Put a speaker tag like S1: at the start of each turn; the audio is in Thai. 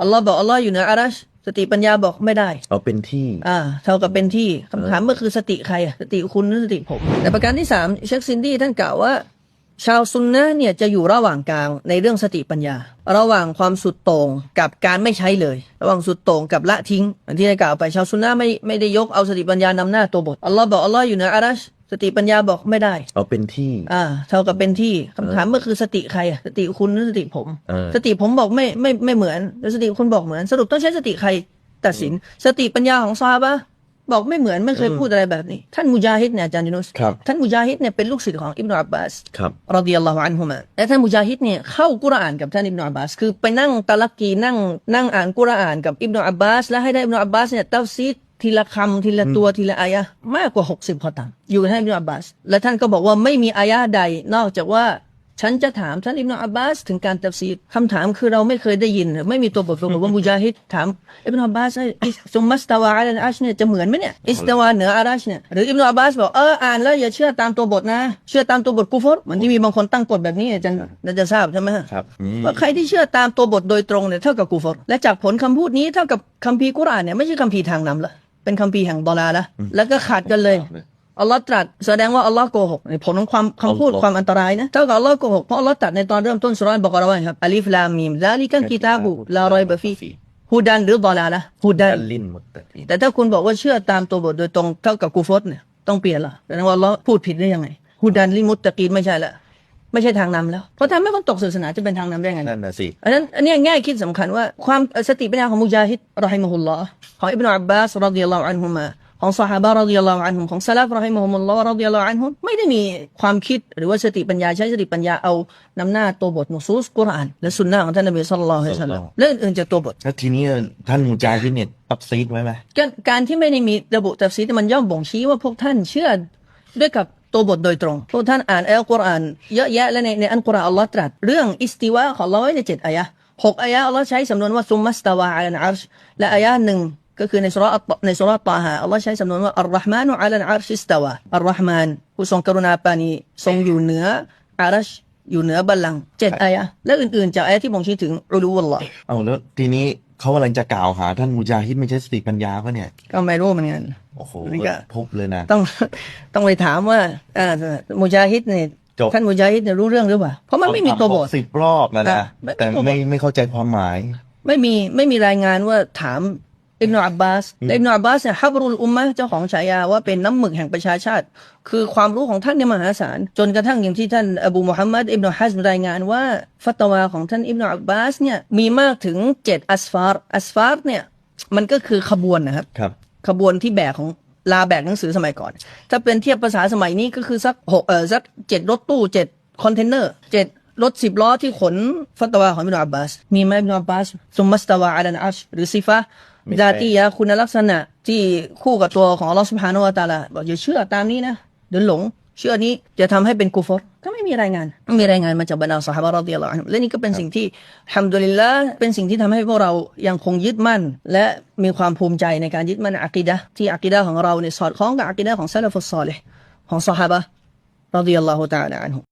S1: อัลลอฮ์บอกอัลลอฮ์อยู่เหนืออารัชสติปัญญาบอกไม่ได้
S2: เอาเป็นที่
S1: อ่า เท่ากับเป็นที่คำถามก็คือสติใครอะสติคุณหรือสติผม แต่ประการที่สามเชคซินดี้ท่านกล่าวว่า ชาวซุนนะห์เนี่ยจะอยู่ระหว่างกลางในเรื่องสติปัญญา ระหว่างความสุดโต่งกับการไม่ใช้เลย ระหว่างสุดโต่งกับละทิ้งอย่างที่ได้กล่าวไปชาวซุนนะห์ไม่ไม่ได้ยกเอาสติปัญญานำหน้าตัวบทอัลลอฮ์บอกอัลลอฮ์อยู่เหนืออารัช สติปัญญาบอกไม่ได้
S2: เอาเป็นที่
S1: อ่า เท่ากับเป็นที่คำถามก็คือสติใครอะสติคุณหรือสติผม
S2: เออ
S1: สติผมบอกไม่ไม่ไม่เหมือนแล้วสติคุณบอกเหมือน สรุปต้องใช้สติใครตัดสิน สติปัญญาของซอฮาบะห์บอกไม่เหมือนไม่เคยพูดอะไรแบบนี้ ท่านมุจาฮิดเนี่ยอาจารย์ยูนุส
S2: ครับ
S1: ท่านมุจาฮิดเนี่ยเป็นลูกศิษย์ของอิบนาอับบาส
S2: ครับ
S1: รอดิยัลลอฮุอันฮุมาและท่านมุจาฮิดเนี่ยเข้ากุรอานกับท่านอิบนาอับบาส คือไปนั่งตะลักกีนั่งนั่งอ่านกุรอานกับอิบนาอับบาส และให้ได้อิบนาอับบาสเนี่ยตัฟซีด ทีละคำทีละตัวทีละอายะห์มากกว่า 60ข้อตามอยู่กับท่านอิบนาอับบาส และท่านก็บอกว่าไม่มีอายะห์ใด นอกจากว่าฉันจะถามท่านอิบนาอับบาส ถึงการตัฟซีดคำถามคือเราไม่เคยได้ยิน ไม่มีตัวบทบอกว่ามุจาฮิดถามอิบนาอับบาสไอ้อิสซุมมัสตาวาอัลอัชเนี่ยจะเหมือนไหมเนี่ยอิสตาวาเหนืออารัชเนี่ยหรืออิบนาอับบาสบอกเอออ่านแล้วอย่าเชื่อตามตัวบทนะ เชื่อตามตัวบทกูฟรเหมือนที่มีบางคนตั้งกฎแบบนี้อาจารย์น่าจะทราบใช่ไหมฮะ
S2: ครับอืม
S1: ว่าใครที่เชื่อตามตัวบทโดยตรงเนี่ยเท่ากับกูฟรและจากผลคำพูดนี้เท่ากับคัมภีร์กุรอานเนี่ยไม่ใช่คัมภีร์ทางนำละ เป็นคัมภีร์แห่งดอลาละแล้วก็ขาดกันเลยอัลลอฮ์ตรัสแสดงว่าอัลลอฮ์โกหกในผลของความคำพูด
S2: อัลลอฮ์
S1: ความอันตรายนะเท่ากับอัลลอฮ์โกหกเพราะอัลลอฮ์ตรัสในตอนเริ่มต้นสุราะห์บอกเราไว้ครับอัลิฟลามีมซาลิกันกิตาบุลารอยบะฟีฮูดันหรือดอลาละฮูดัน
S2: อัลลินมุตตะกีน
S1: แต่ถ้าคุณบอกว่าเชื่อตามตัวบทโดยตรงเท่ากับกูฟรเนี่ยต้องเปลี่ยนละแสดงว่าอัลลอฮ์พูดผิดได้ยังไงฮูดันลิมุตตะกีนไม่ใช่ละ ไม่ใช่ทางนำแล้วเพราะทำให้คนตกศาสนาจะเป็นทางนำได้ไง
S2: นั่นน่ะสิ
S1: อันนั้นอันเนี้ยแง่คิดสำคัญว่าความสติปัญญาของมุจาฮิดรอฮิมะฮุลลอฮ์ของอิบนาอับบาสรอดิยัลลอฮุอันฮุมาของซอฮาบะรอดิยัลลอฮุอันฮุมของซะลัฟรอฮิมะฮุมุลลอฮ์รอดิยัลลอฮุอันฮุมไม่ได้มีความคิดหรือว่าสติปัญญาใช้สติปัญญาเอานำหน้าตัวบทนุซูสกุรอานและสุนนะของท่านนบีศ็อลลัลลอฮุอะลัยฮิวะซัลลัมและอื่นๆจากตัวบท
S2: แล้วทีนี้ท่านมุจาฮิดเนี่ยตับซีดไว้ไหม
S1: การการที่ไม่ได้มีระบุตัฟซีรมันย่อมบ่งชี้ว่าพวกท่านเชื่อด้วยกับ ตัวบทโดยตรงพวกท่านอ่านอัลกุรอานเยอะแยะและในในอัลกุรอานอัลลอฮ์ตรัส เรื่องอิสติวะของอัลลอฮ์ไว้ในเจ็ดอายะห์หกอายะห์อัลลอฮ์ใช้สำนวนว่าซุมมัสตาวาอัลอาร์ชและอายะห์หนึ่งก็คือในสุราะห์อัตในสุราะตาฮาอัลลอฮ์ใช้สำนวนว่าอัลรอห์มานุอัลอาร์ชิสตาวะอัลรอห์มานผู้ทรงกรุณาปานีทรงอยู่เหนืออาร์ช อยู่เหนือบัลลังก์เจ็ดอายะห์และอื่นๆ จากอายะห์ที่บ่งชี้ถึงอุลูวุลลอฮ์
S2: เอาแล้วทีนี้เขากำลังจะกล่าวหาท่านมุจาฮิดไม่ใช่สติปัญญาก็เนี่ย
S1: ก็ไม่รู้เหมือนกัน
S2: โอ้โห
S1: นี่ก็
S2: พบเลยนะ
S1: ต้องต้องไปถามว่าอ่ามุจาฮิดเนี่ย
S2: จบ
S1: ท่านมุจาฮิดเนี่ยรู้เรื่องหรือเปล่า เพราะมันไม่มีตัวบท
S2: สิบรอบนะ
S1: อะ
S2: นะ
S1: ไม่
S2: แต่
S1: ตัวบท
S2: ไม่ไม่เข้าใจความหมาย
S1: ไม่มีไม่มีรายงานว่าถาม อิบนาอับบาสและอิบนาอับบาสเนี่ยฮับรุลอุมมะห์เจ้าของฉายาว่าเป็นน้ำหมึกแห่งประชาชาติ คือความรู้ของท่านเนี่ยมหาศาล จนกระทั่งอย่างที่ท่านอบูมุฮัมมัดอิบนาฮัซมรายงานว่า ฟัตวาของท่านอิบนาอับบาสเนี่ยมีมากถึงเจ็ดอัสฟาร์อัสฟาร์เนี่ยมันก็คือขบวนนะครับ
S2: ครับ
S1: ขบวนที่แบกของลาแบกหนังสือสมัยก่อน ถ้าเป็นเทียบภาษาสมัยนี้ก็คือสักหกเออสักเจ็ดรถตู้เจ็ดคอนเทนเนอร์เจ็ด รถสิบล้อที่ขนฟัตวาของอิบนาอับบาส มีไหมอิบนาอับบาสซุมมัสตาวาอัลอัชหรือซิฟะ
S2: ไม่ใช่
S1: ดาตียะคุณลักษณะที่คู่กับตัวของอัลลอฮฺสุบฮานุวะตะอาลาบอกอย่าเชื่อตามนี้นะ เดี๋ยวหลง เชื่อนี้จะทำให้เป็นกูฟรก็ไม่มีรายงานไม่มีรายงานมาจากบรรดาสหบะรอฎิยัลลอฮุอันฮุมและนี่ก็เป็นสิ่งที่ฮัมดุลิลละเป็นสิ่งที่ทำให้พวกเรายังคงยึดมั่น และมีความภูมิใจในการยึดมั่นในอะกีดะห์ที่อะกีดะห์ของเราเนี่ยสอดคล้องกับอะกีดะห์ของซะลาฟุสซอลิห์ของสหบะรอฎิยัลลอฮุตะอาลาอันฮุม